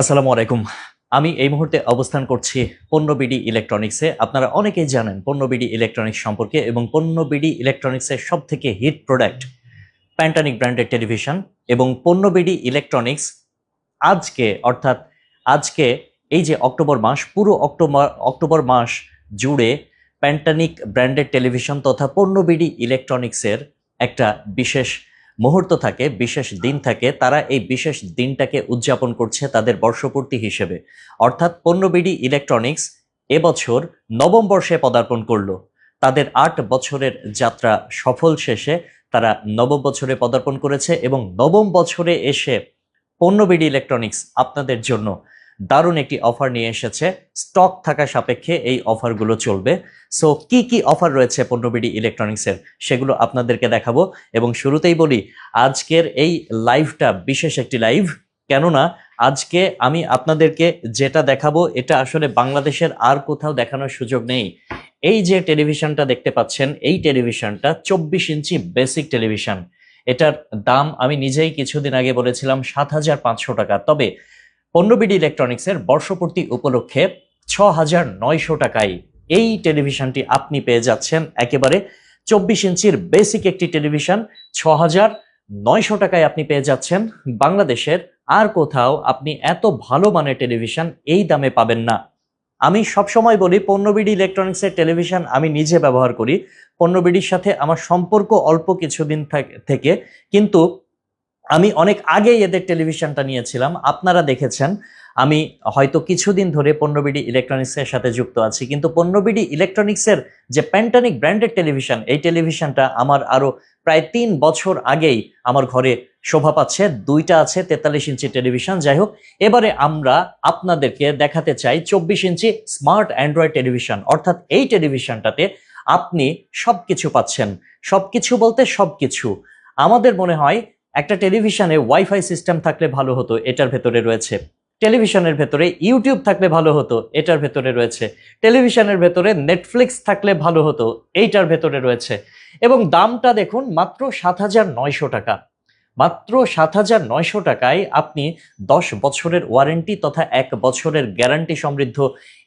আসসালামু আলাইকুম। আমি এই মুহূর্তে অবস্থান করছি পণ্যবিডি ইলেকট্রনিক্সে। আপনারা অনেকেই জানেন পণ্যবিডি ইলেকট্রনিক্স সম্পর্কে এবং পণ্যবিডি ইলেকট্রনিক্সের সব থেকে হিট প্রোডাক্ট প্যান্টানিক ব্র্যান্ডের টেলিভিশন এবং পণ্যবিডি ইলেকট্রনিক্স আজকে, অর্থাৎ আজকে এই যে অক্টোবর মাস, পুরো অক্টোবর অক্টোবর মাস জুড়ে প্যান্টানিক ব্র্যান্ডের টেলিভিশন তথা পণ্যবিডি ইলেকট্রনিক্সের একটা বিশেষ মুহূর্ত থাকে, বিশেষ দিন থাকে, তারা এই বিশেষ দিনটাকে উদযাপন করছে তাদের বর্ষপূর্তি হিসেবে। অর্থাৎ পণ্যবিডি ইলেকট্রনিক্স এবছর নবম বর্ষে পদার্পণ করল। তাদের আট বছরের যাত্রা সফল শেষে তারা নবম বছরে পদার্পণ করেছে এবং নবম বছরে এসে পণ্যবিডি ইলেকট্রনিক্স আপনাদের জন্য দারুণ একটি অফার নিয়ে এসেছে। স্টক থাকা সাপেক্ষে এই অফারগুলো চলবে। সো কি কি অফার রয়েছে পণ্যবিডি ইলেকট্রনিক্সের সেগুলো আপনাদেরকে দেখাবো। এবং শুরুতেই বলি, আজকের এই লাইভটা বিশেষ একটি লাইভ কেননা, আজকে আমি আপনাদেরকে যেটা দেখাবো, এটা আসলে বাংলাদেশের আর কোথাও দেখানোর সুযোগ নেই। এই যে টেলিভিশনটা দেখতে পাচ্ছেন, এই টেলিভিশনটা চব্বিশ ইঞ্চি বেসিক টেলিভিশন এটার দাম আমি নিজেই কিছুদিন আগে বলেছিলাম, সাত হাজার পাঁচশো টাকা। তবে পণ্যবিডি ইলেকট্রনিক্সের বর্ষপূর্তি উপলক্ষে ছ হাজার নয়শো টাকায় এই টেলিভিশনটি আপনি পেয়ে যাচ্ছেন। একেবারে চব্বিশ ইঞ্চির বেসিক একটি টেলিভিশন ছ হাজার নয়শো টাকায় আপনি পেয়ে যাচ্ছেন। বাংলাদেশের আর কোথাও আপনি এত ভালো মানের টেলিভিশন এই দামে পাবেন না। আমি সবসময় বলি, পণ্যবিডি ইলেকট্রনিক্সের টেলিভিশন আমি নিজে ব্যবহার করি। পণ্যবিডির সাথে আমার সম্পর্ক অল্প কিছুদিন থাক- কিন্তু আমি অনেক আগেই এদের টেলিভিশনটা নিয়েছিলাম, আপনারা দেখেছেন। আমি হয়তো কিছুদিন ধরে পণ্যবিডি ইলেকট্রনিক্সের সাথে যুক্ত আছি, কিন্তু পণ্যবিডি ইলেকট্রনিক্সের যে প্যান্টানিক ব্র্যান্ডেড টেলিভিশন, এই টেলিভিশনটা আমার আরও প্রায় তিন বছর আগেই আমার ঘরে শোভা পাচ্ছে। দুইটা আছে তেতাল্লিশ ইঞ্চি টেলিভিশন। যাই হোক, এবারে আমরা আপনাদেরকে দেখাতে চাই চব্বিশ ইঞ্চি স্মার্ট অ্যান্ড্রয়েড টেলিভিশন, অর্থাৎ এই টেলিভিশনটাতে আপনি সবকিছু পাচ্ছেন। সবকিছু বলতে সবকিছু। আমাদের মনে হয় একটা টেলিভিশনে ওয়াইফাই সিস্টেম থাকলে ভালো হতো, এটার ভেতরে রয়েছে। টেলিভিশনের ভেতরে ইউটিউব থাকলে ভালো হতো, এটার ভেতরে রয়েছে। টেলিভিশনের ভেতরে নেটফ্লিক্স থাকলে ভালো হতো, এইটার ভেতরে রয়েছে। এবং দামটা দেখুন মাত্র সাত হাজার নয়শো টাকা। মাত্র সাত হাজার নয়শো টাকায় আপনি দশ বছরের ওয়ারেন্টি তথা এক বছরের গ্যারান্টি সমৃদ্ধ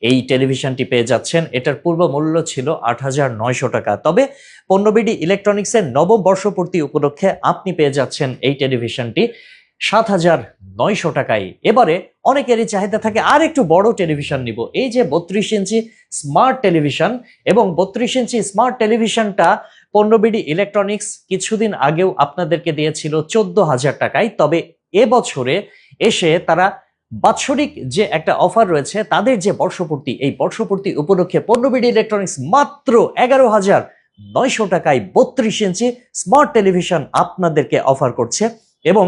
এই টেলিভিশনটি পেয়ে যাচ্ছেন। এটার পূর্ব মূল্য ছিল আট হাজার নয়শো টাকা। তবে পণ্যবিডি ইলেকট্রনিক্সের নবম বর্ষপূর্তি উপলক্ষে আপনি পেয়ে যাচ্ছেন এই টেলিভিশনটি সাত হাজার নয়শো টাকায়। এবারে অনেকেরই চাহিদা থাকে, আর একটু বড় টেলিভিশন নিব। এই যে বত্রিশ ইঞ্চি স্মার্ট টেলিভিশন এবং বত্রিশ ইঞ্চি স্মার্ট টেলিভিশনটা পণ্যবিডি ইলেকট্রনিক্স কিছুদিন আগেও আপনাদেরকে দিয়েছিল চোদ্দ হাজার টাকায়। তবে এবছরে এসে তারা বাৎসরিক যে একটা অফার রয়েছে, তাদের যে বর্ষপূর্তি, এই বর্ষপূর্তি উপলক্ষে পণ্যবিডি ইলেকট্রনিক্স মাত্র এগারো হাজার নয়শো টাকায় বত্রিশ ইঞ্চি স্মার্ট টেলিভিশন আপনাদেরকে অফার করছে এবং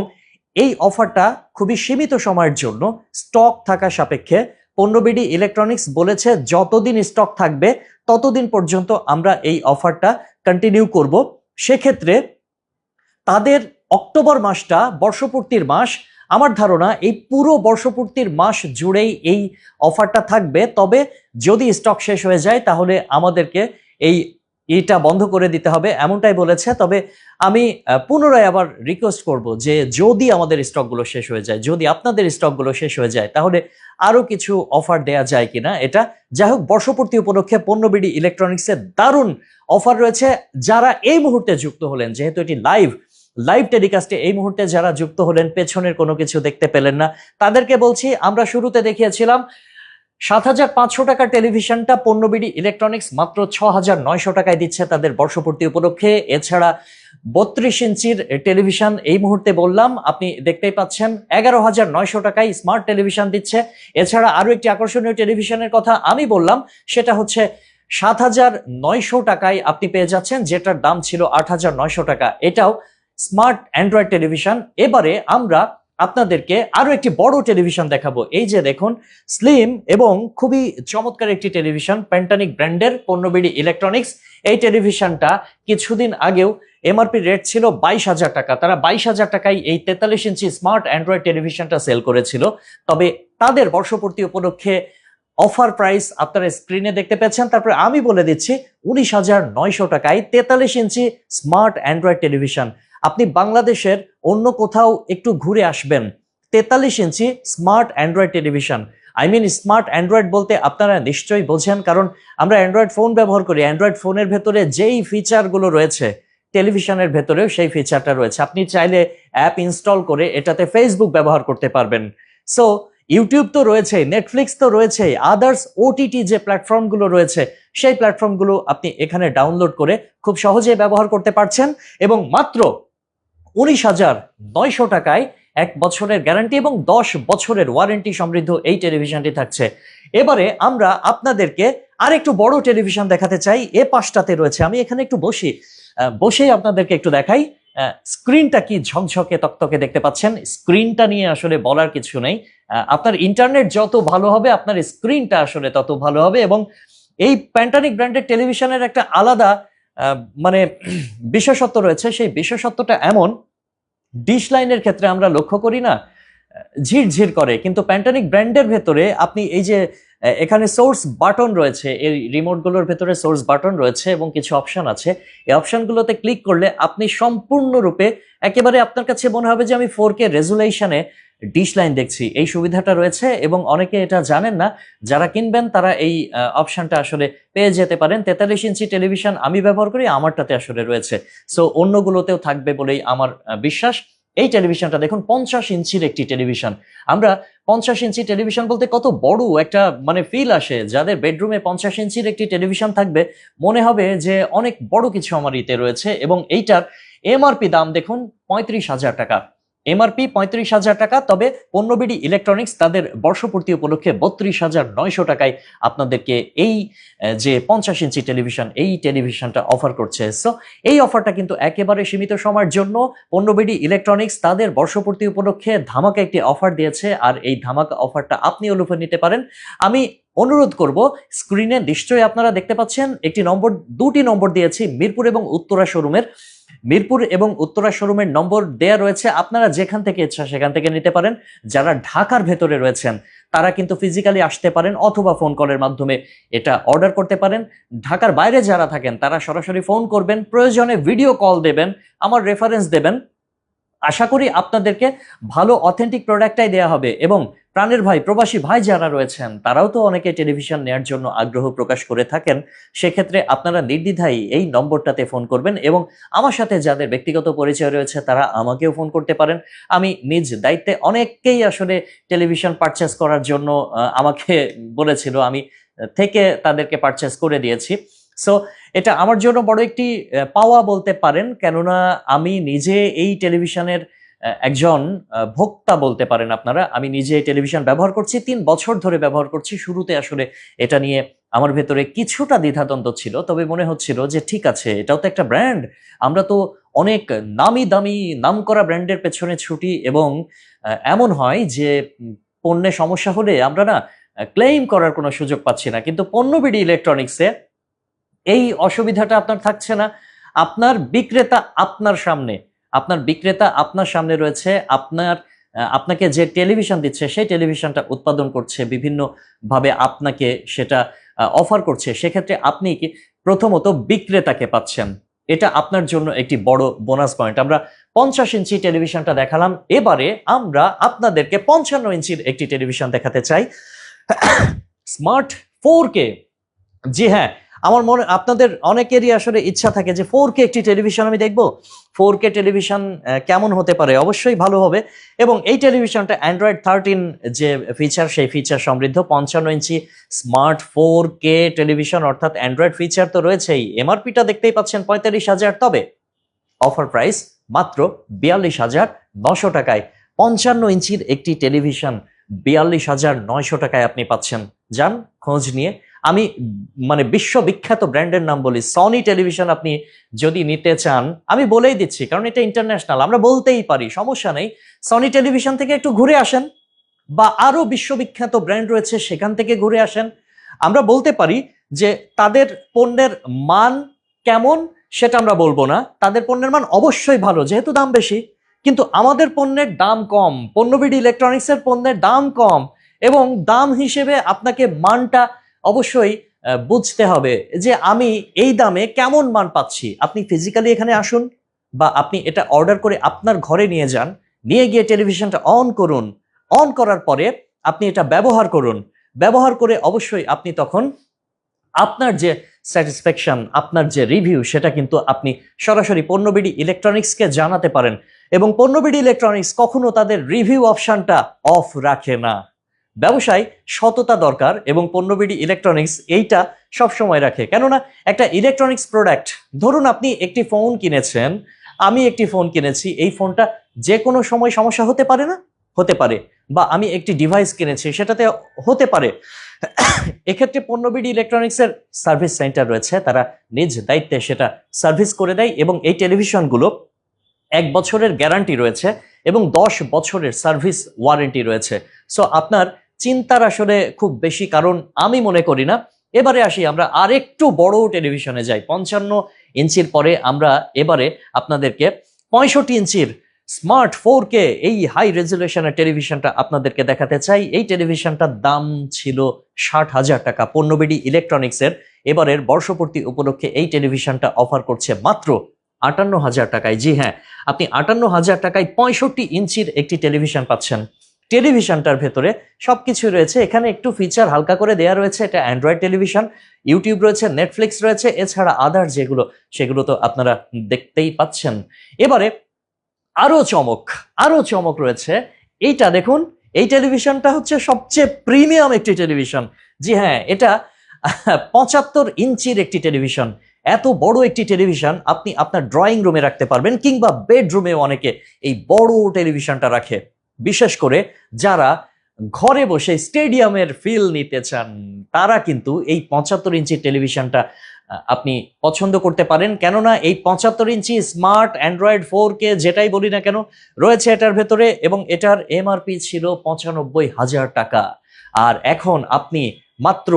এই অফারটা খুবই সীমিত সময়ের জন্য স্টক থাকা সাপেক্ষে পণ্যবিডি ইলেকট্রনিক্স বলেছে যতদিন স্টক থাকবে, ততদিন পর্যন্ত আমরা এই অফারটা কন্টিনিউ করব, সেক্ষেত্রে তাদের অক্টোবর মাসটা বর্ষপূর্তির মাস। আমার ধারণা এই পুরো বর্ষপূর্তির মাস জুড়েই এই অফারটা থাকবে। তবে যদি স্টক শেষ হয়ে যায়, তাহলে আমাদেরকে এই এটা বন্ধ করে দিতে হবে, এমনটাই বলেছে। তবে আমি পুনরায় আবার রিকোয়েস্ট করব যে যদি আমাদের স্টকগুলো শেষ হয়ে যায়, যদি আপনাদের স্টকগুলো শেষ হয়ে যায়, তাহলে আরও কিছু অফার দেয়া যায় কিনা? এটা যাই হোক, বর্ষপূর্তি উপলক্ষে পণ্যবিডি ইলেকট্রনিক্সের দারুণ অফার রয়েছে। যারা এই মুহূর্তে যুক্ত হলেন, যেহেতু এটি লাইভ লাইভ টেলিকাস্টে এই মুহূর্তে যারা যুক্ত হলেন, পেছনের কোনো কিছু দেখতে পেলেন না, তাদেরকে বলছি, আমরা শুরুতে দেখিয়েছিলাম সাত হাজার পাঁচশো টাকার টেলিভিশনটা পণ্যবিডি ইলেকট্রনিক্স মাত্র ছ হাজার নয়শো টাকায় দিচ্ছে তাদের বর্ষপূর্তি উপলক্ষে। এছাড়া বত্রিশ ইঞ্চির টেলিভিশন, এই মুহূর্তে বললাম, আপনি দেখতেই পাচ্ছেন, এগারো হাজার নয়শো টাকায় স্মার্ট টেলিভিশন দিচ্ছে। এছাড়া আরও একটি আকর্ষণীয় টেলিভিশনের কথা আমি বললাম, সেটা হচ্ছে সাত হাজার নয়শো টাকায় আপনি পেয়ে যাচ্ছেন, যেটার দাম ছিল আট হাজার নয়শো টাকা। এটাও স্মার্ট অ্যান্ড্রয়েড টেলিভিশন। এবারে আমরা আপনাদেরকে আরও একটি বড় টেলিভিশন দেখাবো। এই যে দেখুন স্লিম এবং খুবই চমৎকার একটি টেলিভিশন প্যান্টানিক ব্র্যান্ডের পণ্যবিডি ইলেকট্রনিক্স এই টেলিভিশনটা কিছুদিন আগেও এমআরপি রেট ছিল বাইশ হাজার টাকা। তারা বাইশ হাজার টাকায় এই তেতাল্লিশ ইঞ্চি স্মার্ট অ্যান্ড্রয়েড টেলিভিশনটা সেল করেছিল। তবে তাদের বর্ষপূর্তি উপলক্ষে অফার প্রাইস আপনারা স্ক্রিনে দেখতে পেয়েছেন। তারপরে আমি বলে দিচ্ছি, উনিশ হাজার নয়শো টাকায় তেতাল্লিশ ইঞ্চি স্মার্ট অ্যান্ড্রয়েড টেলিভিশন। আপনি বাংলাদেশের অন্য কোথাও একটু ঘুরে আসবেন। তেতাল্লিশ inch smart Android television. I mean smart Android বলতে আপনারা নিশ্চয়ই বোঝেন, কারণ আমরা অ্যান্ড্রয়েড ফোন ব্যবহার করি। অ্যান্ড্রয়েড ফোনের ভেতরে যেই ফিচারগুলো রয়েছে, টেলিভিশনের ভেতরেও সেই ফিচারটা রয়েছে। আপনি চাইলে অ্যাপ ইনস্টল করে এটাতে ফেসবুক ব্যবহার করতে পারবেন। সো ইউটিউব তো রয়েছে নেটফ্লিক্স তো রয়েছে আদার্স ওটিটি যে প্ল্যাটফর্মগুলো রয়েছে, সেই প্ল্যাটফর্মগুলো আপনি এখানে ডাউনলোড করে খুব সহজে ব্যবহার করতে পারছেন। এবং মাত্র উনিশ হাজার নয়শো টাকায় এক বছরের গ্যারান্টি এবং দশ বছরের ওয়ারেন্টি সমৃদ্ধ এই টেলিভিশনটি থাকছে। এবারে আমরা আপনাদেরকে আর একটু বড় টেলিভিশন দেখাতে চাই। এ পাশটাতে রয়েছে, আমি এখানে একটু বসি। বসেই আপনাদেরকে একটু দেখাই। স্ক্রিনটা কি ঝকঝকে তকতকে দেখতে পাচ্ছেন? স্ক্রিনটা নিয়ে আসলে বলার কিছু নেই। আপনার ইন্টারনেট যত ভালো হবে, আপনার স্ক্রিনটা আসলে তত ভালো হবে এবং এই প্যান্টানিক ব্র্যান্ডের টেলিভিশনের একটা আলাদা মানে বিশেষত্ব রয়েছে। সেই বিশেষত্বটা এমন ডিশ লাইনের ক্ষেত্রে আমরা লক্ষ্য করি না, ঝিরঝির করে, কিন্তু প্যান্টানিক ব্র্যান্ডের ভেতরে আপনি এই যে, এখানে সোর্স বাটন রয়েছে, এই রিমোটগুলোর ভেতরে সোর্স বাটন রয়েছে এবং কিছু অপশন আছে। এই অপশনগুলোতে ক্লিক করলে আপনি সম্পূর্ণরূপে একেবারে আপনার কাছে মনে হবে যে আমি ফোর কে রেজুলেশনে ডিশ লাইন দেখছি, এই সুবিধাটা রয়েছে এবং অনেকে এটা জানেন না, যারা কিনবেন তারা এই অপশনটা আসলে পেয়ে যেতে পারেন। তেতাল্লিশ ইঞ্চি টেলিভিশন আমি ব্যবহার করি, আমারটাতে আসলে রয়েছে। সো, অন্যগুলোতেও থাকবে বলেই আমার বিশ্বাস। এই টেলিভিশনটা দেখুন, পঞ্চাশ ইঞ্চির একটি টেলিভিশন। আমরা পঞ্চাশ ইঞ্চি টেলিভিশন বলতে কত বড় একটা মানে ফিল আসে, যাদের বেডরুমে পঞ্চাশ ইঞ্চির একটি টেলিভিশন থাকবে। মনে হবে যে অনেক বড় কিছু আমার ইতে রয়েছে এবং এইটার এমআরপি দাম দেখুন, পঁয়ত্রিশ হাজার টাকা। এমআরপি পঁয়ত্রিশ হাজার টাকা, তবে পণ্যবিডি ইলেকট্রনিক্স তাদের বর্ষপূর্তি উপলক্ষে বত্রিশ হাজার নয়শো টাকায় আপনাদেরকে এই যে পঞ্চাশ ইঞ্চি টেলিভিশন, এই টেলিভিশনটা অফার করছে। সো এই অফারটা কিন্তু একেবারে সীমিত সময়ের জন্য পণ্যবিডি ইলেকট্রনিক্স তাদের বর্ষপূর্তি উপলক্ষে ধামাকা একটি অফার দিয়েছে, আর এই ধামাকা অফারটা আপনিও লুফে নিতে পারেন। আমি অনুরোধ করব স্ক্রিনে নিশ্চয়ই আপনারা দেখতে পাচ্ছেন, একটি নম্বর, দুটি নম্বর দিয়েছি, মিরপুর এবং উত্তরা শোরুমের মিরপুর এবং উত্তরা শোরুমের নম্বর দেয়া রয়েছে। আপনারা যেখান থেকে ইচ্ছা সেখান থেকে নিতে পারেন। যারা ঢাকার ভেতরে রয়েছেন, তারা কিন্তু ফিজিক্যালি আসতে পারেন অথবা ফোন কলের মাধ্যমে এটা অর্ডার করতে পারেন। ঢাকার বাইরে যারা থাকেন, তারা সরাসরি ফোন করবেন, প্রয়োজনে ভিডিও কল দেবেন, আমার রেফারেন্স দেবেন। আশা করি আপনাদেরকে ভালো অথেন্টিক প্রোডাক্টটাই দেওয়া হবে এবং প্রাণের ভাই, প্রবাসী ভাই যারা রয়েছেন, তারাও তো অনেকে টেলিভিশন নেয়ার জন্য আগ্রহ প্রকাশ করে থাকেন। সেক্ষেত্রে আপনারা নির্দ্বিধায় এই নম্বরটাতে ফোন করবেন এবং আমার সাথে যাদের ব্যক্তিগত পরিচয় রয়েছে, তারা আমাকেও ফোন করতে পারেন। আমি নিজ দায়িত্বে অনেককেই আসলে টেলিভিশন পারচেস করার জন্য আমাকে বলেছিল। আমি থেকে তাদেরকে পারচেস করে দিয়েছি। সো এটা আমার জন্য বড় একটি পাওয়া বলতে পারেন। কেননা আমি নিজে এই টেলিভিশনের একজন ভোক্তা বলতে পারেন আপনারা। আমি নিজে টেলিভিশন ব্যবহার করছি, তিন বছর ধরে ব্যবহার করছি। শুরুতে আসলে এটা নিয়ে আমার ভেতরে কিছুটা দ্বিধাদ্বন্দ্ব ছিল। তবে মনে হচ্ছিল যে ঠিক আছে, এটাও তো একটা ব্র্যান্ড। আমরা তো অনেক নামি দামি নাম করা ব্র্যান্ডের পেছনে ছুটি এবং এমন হয় যে পণ্যে সমস্যা হলে আমরা না ক্লেম করার কোনো সুযোগ পাচ্ছি না। কিন্তু পণ্যবিডি ইলেকট্রনিক্সে এই অসুবিধাটা আপনার থাকছে না। আপনার বিক্রেতা আপনার সামনে। আপনার বিক্রেতা আপনার সামনে রয়েছে, আপনার আপনাকে যে টেলিভিশন দিচ্ছে সেই টেলিভিশনটা উৎপাদন করছে বিভিন্ন ভাবে আপনাকে সেটা অফার করছে। সেক্ষেত্রে আপনি কি প্রথমত বিক্রেতাকে পাচ্ছেন। এটা আপনার জন্য একটি বড় বোনাস পয়েন্ট আমরা পঞ্চাশ ইঞ্চি টেলিভিশনটা দেখালাম। এবারে আমরা আপনাদেরকে পঞ্চান্ন ইঞ্চির একটি টেলিভিশন দেখাতে চাই। স্মার্ট ফোর কে। জি হ্যাঁ আমার মনে, আপনাদের অনেকেরই আসলে ইচ্ছা থাকে যে ফোর কে একটি টেলিভিশন আমি দেখব। ফোর কে টেলিভিশন কেমন হতে পারে? অবশ্যই ভালো হবে। এবং এই টেলিভিশনটা অ্যান্ড্রয়েড থার্টিন যে ফিচার সেই ফিচার সমৃদ্ধ, পঞ্চান্ন inch smart four K television অর্থাৎ অ্যান্ড্রয়েড ফিচার তো রয়েছেই। এমআরপিটা দেখতেই পাচ্ছেন পঁয়তাল্লিশ হাজার। তবে অফার প্রাইস মাত্র বিয়াল্লিশ হাজার নশো টাকায়। পঞ্চান্ন ইঞ্চির একটি টেলিভিশন বিয়াল্লিশ হাজার নয়শো টাকায় আপনি পাচ্ছেন। যান, খোঁজ নিয়ে আমি মানে বিশ্ববিখ্যাত ব্র্যান্ডের নাম বলি সনি টেলিভিশন আপনি যদি নিতে চান, আমি বলেই দিচ্ছি, কারণ এটা ইন্টারন্যাশনাল আমরা বলতেই পারি, সমস্যা নেই। সনি টেলিভিশন থেকে একটু ঘুরে আসেন, বা আরও বিশ্ববিখ্যাত ব্র্যান্ড রয়েছে সেখান থেকে ঘুরে আসেন। আমরা বলতে পারি যে তাদের পণ্যের মান কেমন সেটা আমরা বলব না। তাদের পণ্যের মান অবশ্যই ভালো, যেহেতু দাম বেশি, কিন্তু আমাদের পণ্যের দাম কম পণ্যবিডি ইলেকট্রনিক্সের পণ্যের দাম কম, এবং দাম হিসেবে আপনাকে মানটা অবশ্যই বুঝতে হবে যে আমি এই দামে কেমন মান পাচ্ছি। আপনি ফিজিক্যালি এখানে আসুন বা আপনি এটা অর্ডার করে আপনার ঘরে নিয়ে যান, নিয়ে গিয়ে টেলিভিশনটা অন করুন। অন করার পরে আপনি এটা ব্যবহার করুন। ব্যবহার করে অবশ্যই আপনি তখন আপনার যে স্যাটিসফ্যাকশন আপনার যে রিভিউ সেটা কিন্তু আপনি সরাসরি পণ্যবিডি ইলেকট্রনিক্সকে জানাতে পারেন। এবং পণ্যবিডি ইলেকট্রনিক্স কখনো তাদের রিভিউ অপশানটা অফ রাখে না। ব্যবসায় সততা দরকার এবং পণ্যবিডি ইলেকট্রনিক্স এইটা সব সময় রাখে। কেননা একটা ইলেকট্রনিক্স প্রোডাক্ট ধরুন আপনি একটি ফোন কিনেছেন, আমি একটি ফোন কিনেছি, এই ফোনটা যে কোনো সময় সমস্যা হতে পারে না? হতে পারে। বা আমি একটি ডিভাইস কিনেছি, সেটাতে হতে পারে। এক্ষেত্রে পণ্যবিডি ইলেকট্রনিক্সের সার্ভিস সেন্টার রয়েছে, তারা নিজ দায়িত্বে সেটা সার্ভিস করে দেয় এবং এই টেলিভিশনগুলো এক বছরের গ্যারান্টি রয়েছে এবং দশ বছরের সার্ভিস ওয়ারেন্টি রয়েছে। সো আপনার চিন্তার আসলে খুব বেশি, কারণ আমি মনে করি না। এবারে আসি আমরা আরেকটু বড় টেলিভিশনে যাই। পঞ্চান্ন ইঞ্চির পরে আমরা এবারে আপনাদেরকে পঁয়ষট্টি ইঞ্চির স্মার্ট ফোর কে এই হাই রেজুলেশনের টেলিভিশনটা আপনাদেরকে দেখাতে চাই। এই টেলিভিশনটার দাম ছিল ষাট হাজার টাকা। পণ্যবিডি ইলেকট্রনিক্সের এবারের বর্ষপূর্তি উপলক্ষে এই টেলিভিশনটা অফার করছে মাত্র আটান্ন হাজার টাকায়। জি হ্যাঁ আপনি আটান্ন হাজার টাকায় পঁয়ষট্টি ইঞ্চির একটি টেলিভিশন পাচ্ছেন। টেলিভিশনটার ভেতরে সবকিছু রয়েছে। এখানে একটু ফিচার হালকা করে দেওয়া রয়েছে। এটা অ্যান্ড্রয়েড টেলিভিশন ইউটিউব রয়েছে নেটফ্লিক্স রয়েছে, এছাড়া আদার যেগুলো, সেগুলো তো আপনারা দেখতেই পাচ্ছেন। এবারে আরও চমক আরও চমক রয়েছে। এইটা দেখুন, এই টেলিভিশনটা হচ্ছে সবচেয়ে প্রিমিয়াম একটি টেলিভিশন জি হ্যাঁ এটা পঁচাত্তর ইঞ্চির একটি টেলিভিশন এত বড় একটি টেলিভিশন আপনি আপনার ড্রয়িং রুমে রাখতে পারবেন, কিংবা বেডরুমেও অনেকে এই বড় টেলিভিশনটা রাখে। বিশেষ করে যারা ঘরে বসে স্টেডিয়ামের ফিল নিতে চান, তারা কিন্তু এই পঁচাত্তর ইঞ্চি টেলিভিশনটা আপনি পছন্দ করতে পারেন। কেননা এই পঁচাত্তর inch smart Android four K যেটাই বলি না কেন, রয়েছে এটার ভেতরে এবং এটার এমআরপি ছিল পঁচানব্বই হাজার টাকা। আর এখন আপনি মাত্র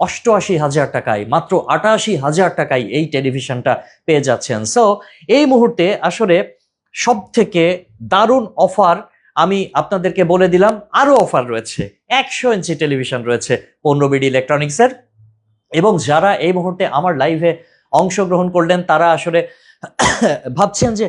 অষ্টআশি হাজার টাকায়, মাত্র আটাশি হাজার টাকায় এই টেলিভিশনটা পেয়ে যাচ্ছেন। সো এই মুহূর্তে আসলে সব থেকে দারুণ অফার আমি আপনাদেরকে বলে দিলাম, আরও অফার রয়েছে। একশো ইঞ্চি টেলিভিশন রয়েছে পণ্যবিডি ইলেকট্রনিক্সের। এবং যারা এই মুহূর্তে আমার লাইভে অংশগ্রহণ করলেন, তারা আসলে ভাবছেন যে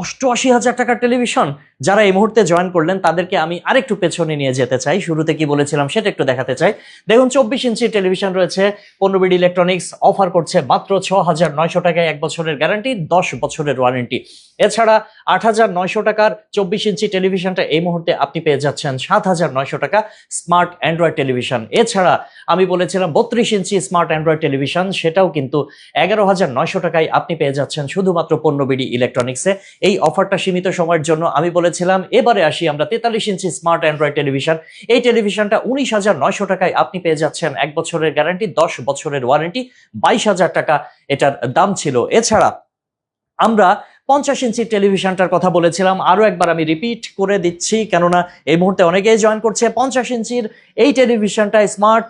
অষ্টআশি হাজার টাকার টেলিভিশন। যারা এই মুহূর্তে জয়েন করলেন, তাদেরকে আমি আরেকটু পেছনে নিয়ে যেতে চাই। শুরুতে কি বলেছিলাম, সেটা একটু দেখাতে চাই। দেখুন, চব্বিশ ইঞ্চি টেলিভিশন রয়েছে, পনেরো বিডি ইলেকট্রনিক্স, অফার করছে মাত্র ছ হাজার নয়শো টাকায় এক বছরের গ্যারান্টি দশ বছরের ওয়ারেন্টি এছাড়া আট হাজার নয়শো টাকার চব্বিশ ইঞ্চি টেলিভিশনটা এই মুহূর্তে আপনি পেয়ে যাচ্ছেন সাত হাজার নয়শো টাকা স্মার্ট অ্যান্ড্রয়েড টেলিভিশন। এছাড়া আমি বলেছিলাম বত্রিশ ইঞ্চি স্মার্ট অ্যান্ড্রয়েড টেলিভিশন, সেটাও কিন্তু এগারো হাজার নয়শো টাকায় আপনি পেয়ে যাচ্ছেন শুধুমাত্র পণ্যবিডি ইলেকট্রনিক্সে। এই অফারটা সীমিত সময়ের জন্য আমি বলেছিলাম, এবারে আসি আমরা তেতাল্লিশ ইঞ্চি স্মার্ট অ্যান্ড্রয়েড টেলিভিশন। এই টেলিভিশনটা উনিশ হাজার নয়শো টাকায় আপনি পেয়ে যাচ্ছেন, এক বছরের গ্যারান্টি, দশ বছরের ওয়ারেন্টি, বাইশ হাজার টাকা এটার দাম ছিল। এছাড়া আমরা পঞ্চাশ ইঞ্চির টেলিভিশনটার কথা বলেছিলাম। আরও একবার আমি রিপিট করে দিচ্ছি, কেননা এই মুহূর্তে অনেকেই জয়েন করছে। পঞ্চাশ ইঞ্চির এই টেলিভিশনটা স্মার্ট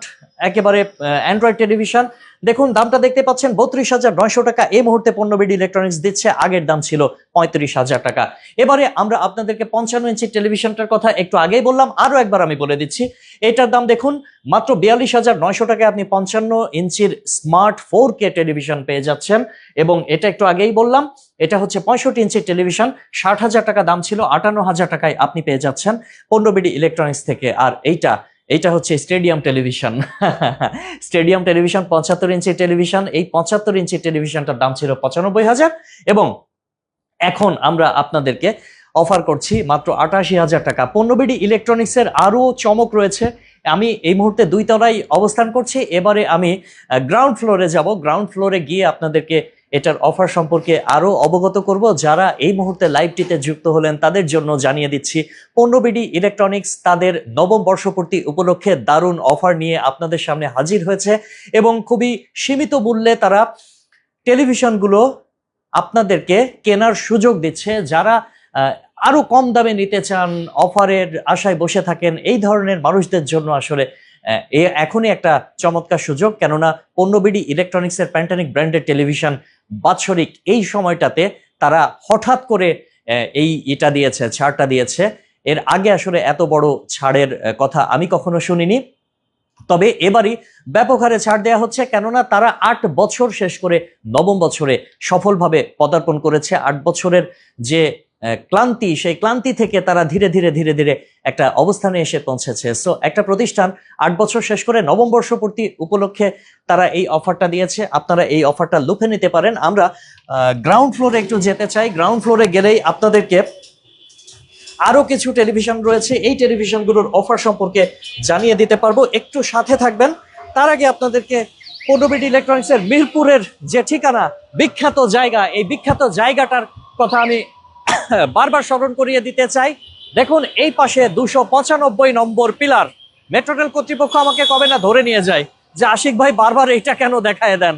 একেবারে অ্যান্ড্রয়েড টেলিভিশন। দেখুন, দামটা দেখতে পাচ্ছেন, বত্রিশ হাজার নয়শো টাকা। এই মুহূর্তে পণ্যবিডি ইলেকট্রনিক্স দিচ্ছে, আগের দাম ছিল পঁয়ত্রিশ হাজার টাকা। এবারে আমরা আপনাদেরকে পঞ্চান্ন ইঞ্চি টেলিভিশনটার কথা একটু আগেই বললাম, আরও একবার আমি বলে দিচ্ছি। এটার দাম দেখুন, মাত্র বিয়াল্লিশ হাজার নয়শো টাকায় আপনি পঞ্চান্ন ইঞ্চির স্মার্ট ফোর কে টেলিভিশন পেয়ে যাচ্ছেন। এবং এটা একটু আগেই বললাম, এটা হচ্ছে পঁয়ষট্টি ইঞ্চির টেলিভিশন, ষাট হাজার টাকা দাম ছিল, আটান্ন হাজার টাকায় আপনি পেয়ে যাচ্ছেন পণ্যবিডি ইলেকট্রনিক্স থেকে। আর এইটা এইটা হচ্ছে স্টেডিয়াম টেলিভিশন। স্টেডিয়াম টেলিভিশন পঁচাত্তর ইঞ্চি টেলিভিশন, এই পঁচাত্তর ইঞ্চি টেলিভিশনটার দাম ছিল পঁচানব্বই হাজার এবং এখন আমরা আপনাদেরকে অফার করছি মাত্র আটাশি হাজার টাকা। পণ্যবিডি ইলেকট্রনিক্সের আরও চমক রয়েছে। আমি এই মুহূর্তে দুই তলায় অবস্থান করছি। এবারে আমি গ্রাউন্ড ফ্লোরে যাব। গ্রাউন্ড ফ্লোরে গিয়ে আপনাদেরকে এটার অফার সম্পর্কে আরও অবগত করব। যারা এই মুহূর্তে লাইভটিতে যুক্ত হলেন, তাদের জন্য জানিয়ে দিচ্ছি পণ্যবিডি ইলেকট্রনিক্স তাদের নবম বর্ষপূর্তি উপলক্ষে দারুণ অফার নিয়ে আপনাদের সামনে হাজির হয়েছে এবং খুবই সীমিত মূল্যে তারা টেলিভিশনগুলো আপনাদেরকে কেনার সুযোগ দিচ্ছে। যারা আরও কম দামে নিতে চান অফারের আশায় বসে থাকেন, এই ধরনের মানুষদের জন্য আসলে এখনই একটা চমৎকার সুযোগ। কেননা পণ্যবিডি ইলেকট্রনিক্সের প্যান্টানিক ব্র্যান্ডের টেলিভিশন বাৎসরিক এই সময়টাতে তারা হঠাৎ করে এই এটা দিয়েছে, ছাড়টা দিয়েছে। এর আগে আসলে এত বড় ছাড়ের কথা আমি কখনো শুনিনি। তবে এবারই ব্যাপক হারে ছাড় দেওয়া হচ্ছে, কেননা তারা আট বছর শেষ করে নবম বছরে সফলভাবে পদার্পণ করেছে। আট বছরের যে ক্লান্তি, সেই ক্লান্তি থেকে তারা ধীরে ধীরে ধীরে ধীরে একটা অবস্থানে এসে পৌঁছেছে। সো একটা প্রতিষ্ঠান আট বছর শেষ করে নবম বর্ষপূর্তি উপলক্ষে তারা এই অফারটা দিয়েছে। আপনারা এই অফারটা লুফে নিতে পারেন। আমরা গ্রাউন্ড ফ্লোরে একটু যেতে চাই। গ্রাউন্ড ফ্লোরে গেলেই আপনাদেরকে আরও কিছু টেলিভিশন রয়েছে। এই টেলিভিশনগুলোর অফার সম্পর্কে জানিয়ে দিতে পারব। একটু সাথে থাকবেন। তার আগে আপনাদেরকে পূর্ণবিটি ইলেকট্রনিক্সের মিরপুরের যে ঠিকানা, বিখ্যাত জায়গা, এই বিখ্যাত জায়গাটার কথা আমি বারবার স্মরণ করিয়ে দিতে চাই। দেখুন, এই পাশে দুশো পঁচানব্বই নম্বর পিলার। মেট্রো রেল কর্তৃপক্ষ আমাকে কবে না ধরে নিয়ে যায় যে আশিক ভাই বারবার এইটা কেন দেখায় দেন?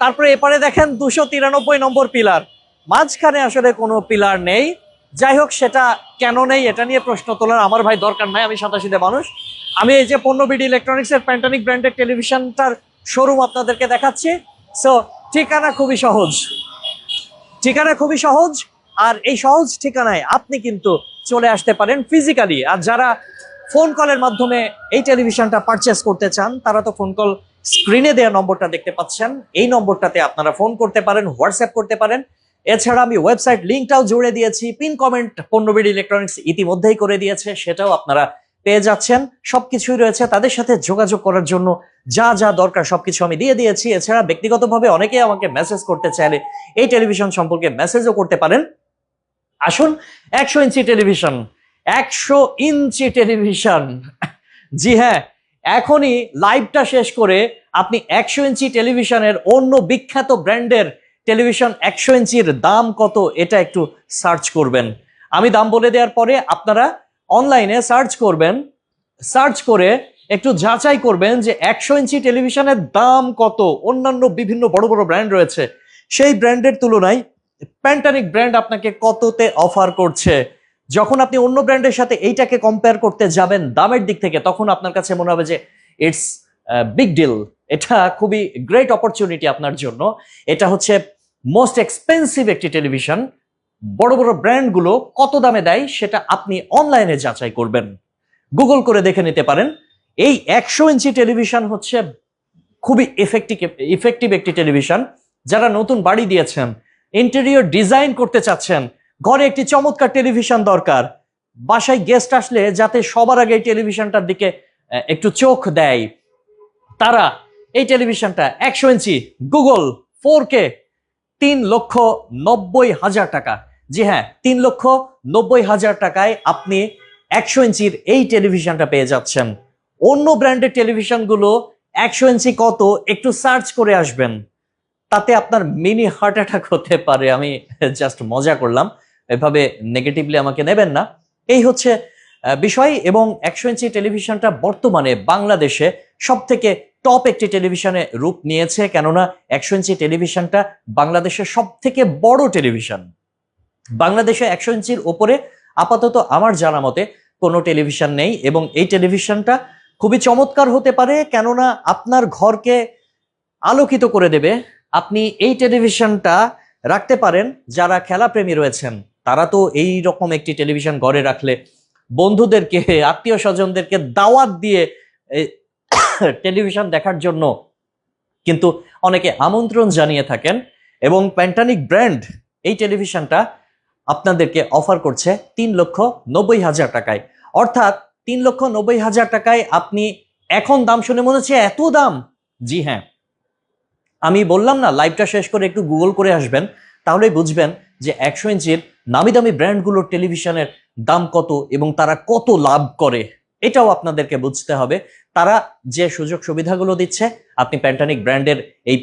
তারপরে এপারে দেখেন দুশো তিরানব্বই নম্বর পিলার। মাঝখানে আসলে কোনো পিলার নেই। যাই হোক, সেটা কেন নেই এটা নিয়ে প্রশ্ন তোলার আমার ভাই দরকার নাই, আমি সাতাশিতে মানুষ। আমি এই যে পণ্যবিডি ইলেকট্রনিক্সের প্যান্টানিক ব্র্যান্ডের টেলিভিশনটার শোরুম আপনাদেরকে দেখাচ্ছি। সো ঠিকানা খুবই সহজ। ঠিকানা খুবই সহজ। আর এই সহজ ঠিকানায় আপনি কিন্তু চলে আসতে পারেন ফিজিক্যালি আর যারা ফোন কলের মাধ্যমে এই টেলিভিশনটা পারচেস করতে চান, তারা তো ফোন কল স্ক্রিনে দেওয়া নম্বরটা দেখতে পাচ্ছেন। এই নম্বরটাতে আপনারা ফোন করতে পারেন হোয়াটসঅ্যাপ করতে পারেন। এছাড়া আমি ওয়েবসাইট লিঙ্কটাও জুড়ে দিয়েছি পিন কমেন্ট পণ্যবিড়ি ইলেকট্রনিক্স ইতিমধ্যেই করে দিয়েছে, সেটাও আপনারা পেয়ে যাচ্ছেন। সবকিছুই রয়েছে তাদের সাথে যোগাযোগ করার জন্য যা যা দরকার সবকিছু আমি দিয়ে দিয়েছি। এছাড়া ব্যক্তিগতভাবে অনেকেই আমাকে মেসেজ করতে চাইলে এই টেলিভিশন সম্পর্কে মেসেজও করতে পারেন। আসুন, একশো ইঞ্চি টেলিভিশন, একশো ইঞ্চি টেলিভিশন। জি হ্যাঁ এখনই লাইভটা শেষ করে আপনি একশো ইঞ্চি টেলিভিশনের অন্য বিখ্যাত ব্র্যান্ডের টেলিভিশন একশো ইঞ্চির দাম কত এটা একটু সার্চ করবেন। আমি দাম বলে দেওয়ার পরে আপনারা অনলাইনে সার্চ করবেন, সার্চ করে একটু যাচাই করবেন যে একশো ইঞ্চি টেলিভিশনের দাম কত। অন্যান্য বিভিন্ন বড় বড় ব্র্যান্ড রয়েছে। সেই ব্র্যান্ডের তুলনায় প্যান্টানিক ব্র্যান্ড আপনাকে কততে অফার করছে? যখন আপনি অন্য ব্র্যান্ডের সাথে এইটাকে কম্পেয়ার করতে যাবেন দামের দিক থেকে, তখন আপনার কাছে মনে হবে যে ইটস বিগ ডিল এটা খুবই গ্রেট অপরচুনিটি আপনার জন্য। এটা হচ্ছে মোস্ট এক্সপেন্সিভ একটি টেলিভিশন বড় বড় ব্র্যান্ডগুলো কত দামে দেয় সেটা আপনি অনলাইনে যাচাই করবেন। গুগল করে দেখে নিতে পারেন। এই একশো ইঞ্চি টেলিভিশন হচ্ছে খুবই এফেক্টিভ ইফেক্টিভ একটি টেলিভিশন যারা নতুন বাড়ি দিয়েছেন ইন্টেরিয়র ডিজাইন করতে চাচ্ছেন। ঘরে একটি চমৎকার টেলিভিশন দরকার। বাসায় গেস্ট আসলে যাতে সবার আগে টেলিভিশনটার দিকে একটু চোখ দেয়। তারা এই টেলিভিশনটা একশো ইঞ্চি গুগল ফোর কে তিন লক্ষ নব্বই হাজার টাকা। জি হ্যাঁ তিন লক্ষ নব্বই হাজার টাকায় আপনি একশো ইঞ্চির এই টেলিভিশনটা পেয়ে যাচ্ছেন। অন্য ব্র্যান্ডের টেলিভিশনগুলো একশো ইঞ্চি কত একটু সার্চ করে আসবেন। তাতে আপনার মিনি হার্ট অ্যাটাক হতে পারে, আমি জাস্ট মজা করলাম। এভাবে নেগেটিভলি আমাকে নেবেন না। এই হচ্ছে বিষয় এবং একশো ইঞ্চি টেলিভিশনটা বর্তমানে বাংলাদেশে সব থেকে টপ একটি টেলিভিশনে রূপ নিয়েছে, কেননা একশো ইঞ্চি টেলিভিশনটা বাংলাদেশের সব থেকে বড় টেলিভিশন। বাংলাদেশে একশো ইঞ্চির ওপরে আপাতত আমার জানা মতে কোনো টেলিভিশন নেই এবং এই টেলিভিশনটা খুবই চমৎকার হতে পারে, কেননা আপনার ঘরকে আলোকিত করে দেবে। আপনি এই টেলিভিশনটা রাখতে পারেন যারা খেলাপ্রেমী রয়েছেন। তারা তো এই রকম একটি টেলিভিশন ঘরে রাখলে বন্ধুদেরকে, আত্মীয় স্বজনদেরকে দাওয়াত দিয়ে টেলিভিশন দেখার জন্য কিন্তু অনেকে আমন্ত্রণ জানিয়ে থাকেন এবং প্যান্টানিক ব্র্যান্ড এই টেলিভিশনটা আপনাদেরকে অফার করছে তিন লক্ষ নব্বই হাজার টাকায়। অর্থাৎ তিন লক্ষ নব্বই হাজার টাকায় আপনি এখন দাম শুনে মনে হচ্ছে এত দাম? জি হ্যাঁ। আমি বললাম না লাইভটা শেষ করে একটু গুগল করে আসবেন, তাহলেই বুঝবেন যে একশো ইঞ্চির নামি দামি ব্র্যান্ডগুলোর টেলিভিশনের দাম কত এবং তারা কত লাভ করে, এটাও আপনাদেরকে বুঝতে হবে। তারা যে সুযোগ সুবিধাগুলো দিচ্ছে, আপনি প্যান্টানিক ব্র্যান্ডের এই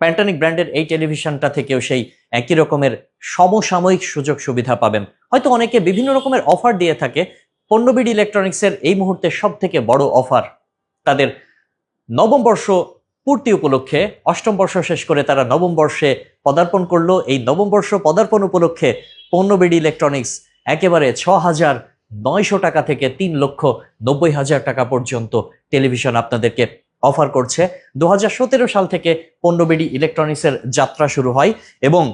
প্যান্টানিক ব্র্যান্ডের এই টেলিভিশনটা থেকেও সেই একই রকমের সমসাময়িক সুযোগ সুবিধা পাবেন। হয়তো অনেকে বিভিন্ন রকমের অফার দিয়ে থাকে, পণ্যবিডি ইলেকট্রনিক্সের এই মুহূর্তে সব থেকে বড় অফার তাদের নবম বর্ষ পূর্তি উপলক্ষে অষ্টম বর্ষ শেষ করে তারা নবম বর্ষে পদার্পণ করল। এই নবম বর্ষ পদার্পণ উপলক্ষে পণ্যবেড়ি ইলেকট্রনিক্স একেবারে ছ হাজার নয়শো টাকা থেকে তিন লক্ষ নব্বই হাজার টাকা পর্যন্ত টেলিভিশন আপনাদেরকে অফার করছে। দু হাজার সতেরো সাল থেকে পণ্যবিডি ইলেকট্রনিক্সের যাত্রা শুরু হয় এবং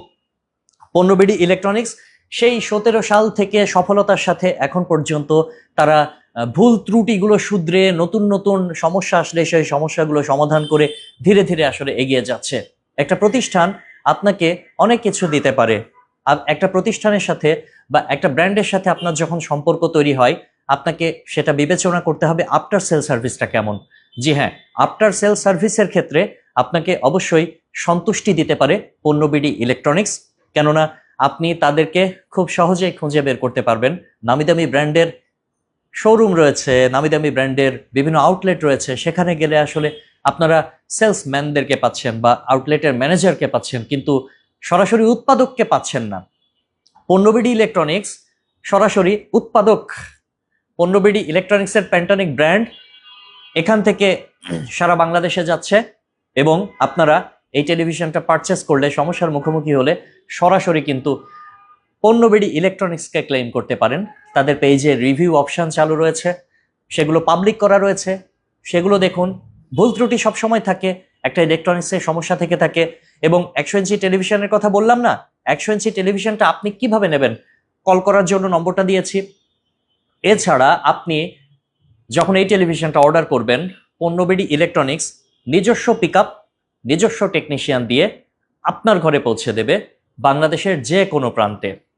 পণ্যবিডি ইলেকট্রনিক্স সেই সতেরো সাল থেকে সফলতার সাথে এখন পর্যন্ত তারা ভুল ত্রুটিগুলো শুধরে, নতুন নতুন সমস্যা আসলে সেই সমস্যাগুলো সমাধান করে ধীরে ধীরে আসলে এগিয়ে যাচ্ছে। একটা প্রতিষ্ঠান আপনাকে অনেক কিছু দিতে পারে। আর একটা প্রতিষ্ঠানের সাথে বা একটা ব্র্যান্ডের সাথে আপনার যখন সম্পর্ক তৈরি হয়, আপনাকে সেটা বিবেচনা করতে হবে আফটার সেল সার্ভিসটা কেমন। জি হ্যাঁ আফটার সেল সার্ভিসের ক্ষেত্রে আপনাকে অবশ্যই সন্তুষ্টি দিতে পারে পণ্যবিডি ইলেকট্রনিক্স কেননা আপনি তাদেরকে খুব সহজেই খুঁজে বের করতে পারবেন। নামি দামি ব্র্যান্ডের শোরুম রয়েছে, নামি দামি ব্র্যান্ডের বিভিন্ন আউটলেট রয়েছে, সেখানে গেলে আসলে আপনারা সেলসম্যানদেরকে পাচ্ছেন বা আউটলেটের ম্যানেজারকে পাচ্ছেন, কিন্তু সরাসরি উৎপাদককে পাচ্ছেন না। পণ্যবিডি ইলেকট্রনিক্স সরাসরি উৎপাদক। পণ্যবিডি ইলেকট্রনিক্সের প্যান্টানিক ব্র্যান্ড এখান থেকে সারা বাংলাদেশে যাচ্ছে এবং আপনারা এই টেলিভিশনটা পারচেস করলে সমস্যার মুখোমুখি হলে সরাসরি কিন্তু পণ্যবিডি ইলেকট্রনিক্সকে ক্লেম করতে পারেন। তাদের পেজে রিভিউ অপশন চালু রয়েছে। সেগুলো পাবলিক করা রয়েছে। সেগুলো দেখুন, ভুল ত্রুটি সবসময় থাকে, একটা ইলেকট্রনিক্সের সমস্যা থেকে থাকে। এবং একশো ইঞ্চি টেলিভিশনের কথা বললাম না, একশো ইঞ্চি টেলিভিশনটা আপনি কীভাবে নেবেন? কল করার জন্য নম্বরটা দিয়েছি। এছাড়া আপনি যখন এই টেলিভিশনটা অর্ডার করবেন, পণ্যবিডি ইলেকট্রনিক্স নিজস্ব পিক নিজস্ব টেকনিশিয়ান দিয়ে আপনার ঘরে পৌঁছে দেবে বাংলাদেশের যে কোনো প্রান্তে।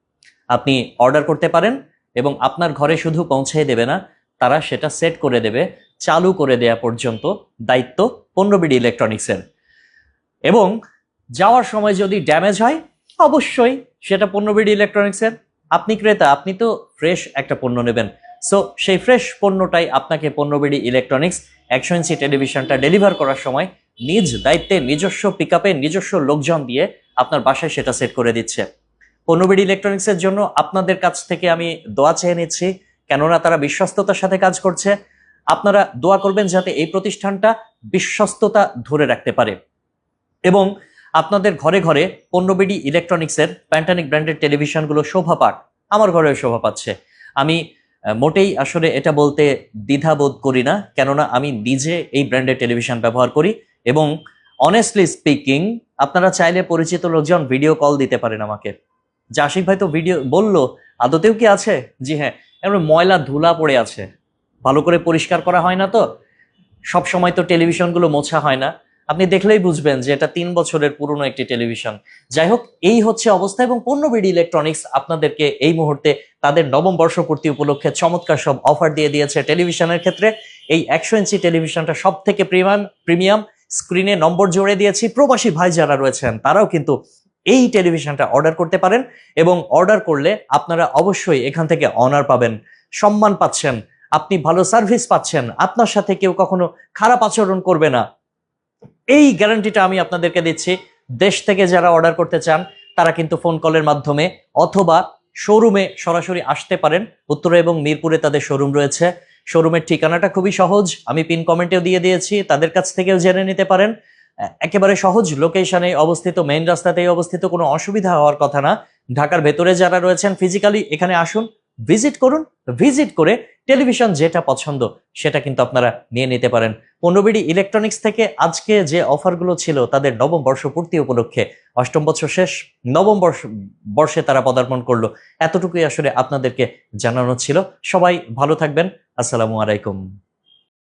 আপনি অর্ডার করতে পারেন এবং আপনার ঘরে শুধু পৌঁছে দেবে না, তারা সেটা সেট করে দেবে, চালু করে দেয়া পর্যন্ত দায়িত্ব পণ্যবিডি ইলেকট্রনিক্সের এবং যাওয়ার সময় যদি ড্যামেজ হয়, অবশ্যই সেটা পণ্যবিডি ইলেকট্রনিক্সের আপনি ক্রেতা, আপনি তো ফ্রেশ একটা পণ্য নেবেন। সো সেই ফ্রেশ পণ্যটাই আপনাকে পণ্যবিডি ইলেকট্রনিক্স একশো ইঞ্চি টেলিভিশনটা ডেলিভার করার সময় নিজ দায়িত্বে, নিজস্ব পিক নিজস্ব লোকজন দিয়ে আপনার বাসায় সেটা সেট করে দিচ্ছে। পণ্যবিডি ইলেকট্রনিক্সের জন্য আপনাদের কাছ থেকে আমি দোয়া চেয়ে নিচ্ছি, কেননা তারা বিশ্বস্ততার সাথে কাজ করছে। আপনারা দোয়া করবেন যাতে এই প্রতিষ্ঠানটা বিশ্বস্ততা ধরে রাখতে পারে। এবং আপনাদের ঘরে ঘরে পণ্যবিডি ইলেকট্রনিক্সের প্যান্টানিক ব্র্যান্ডের টেলিভিশনগুলো শোভা পাক। আমার ঘরেও শোভা পাচ্ছে। আমি মোটেই আসলে এটা বলতে দ্বিধাবোধ করি না, কেননা আমি নিজে এই ব্র্যান্ডের টেলিভিশন ব্যবহার করি এবং অনেস্টলি স্পিকিং আপনারা চাইলে পরিচিত লোকজন ভিডিও কল দিতে পারেন আমাকে। যে আশিক ভাই তো ভিডিও বলল, আদতেও কি আছে? জি হ্যাঁ। এমন ময়লা ধুলা পড়ে আছে। ভালো করে পরিষ্কার করা হয় না তো। সব সময় তো টেলিভিশনগুলো মোছা হয় না। আপনি দেখলেই বুঝবেন যে এটা তিন বছরের পুরনো একটি টেলিভিশন যাই হোক, এই হচ্ছে অবস্থা এবং পণ্যবিডি ইলেকট্রনিক্স আপনাদেরকে এই মুহূর্তে তাদের নবম বর্ষপূর্তি উপলক্ষে চমৎকার সব অফার দিয়ে দিয়েছে টেলিভিশনের ক্ষেত্রে। এই একশো ইঞ্চি টেলিভিশনটা সব থেকে প্রিমিয়াম প্রিমিয়াম স্ক্রিনে নম্বর জুড়ে দিয়েছি। প্রবাসী ভাই যারা রয়েছেন, তারাও কিন্তু এই টেলিভিশনটা অর্ডার করতে পারেন এবং অর্ডার করলে আপনারা অবশ্যই এখান থেকে অনার পাবেন, সম্মান পাচ্ছেন, আপনি ভালো সার্ভিস পাচ্ছেন, আপনার সাথে কেউ কখনো খারাপ আচরণ করবে না। এই গ্যারান্টিটা আমি আপনাদেরকে দিচ্ছি, দেশ থেকে যারা অর্ডার করতে চান, তারা কিন্তু ফোন কলের মাধ্যমে অথবা শোরুমে সরাসরি আসতে পারেন। উত্তরা এবং মিরপুরে তাদের শোরুম রয়েছে। শোরুমের ঠিকানাটা খুবই সহজ, আমি পিন কমেন্টেও দিয়ে দিয়েছি, তাদের কাছ থেকেও জেনে নিতে পারেন। একেবারে সহজ লোকেশনে অবস্থিত মেইন রাস্তাতেই অবস্থিত, কোনো অসুবিধা হওয়ার কথা না। ঢাকার ভেতরে যারা রয়েছেন ফিজিক্যালি এখানে আসুন ভিজিট করুন ভিজিট করে টেলিভিশন যেটা পছন্দ, সেটা কিন্তু আপনারা নিয়ে নিতে পারেন। পণ্যবিডি ইলেকট্রনিক্স থেকে আজকে যে অফারগুলো ছিল, তাদের নবম বর্ষ পূর্তি উপলক্ষে অষ্টম বছর শেষ, নবম বর্ষ, বর্ষে তারা পদার্পণ করল। এতটুকুই আসলে আপনাদেরকে জানানো ছিল। সবাই ভালো থাকবেন। আসসালামু আলাইকুম।